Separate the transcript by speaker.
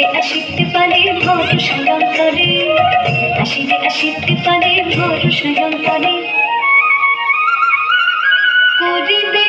Speaker 1: আসিবে আসিতে পারে ভোর সায়ন্তরে আসিবে আসিতে পারে ভোর সায়ন্তরে করিবে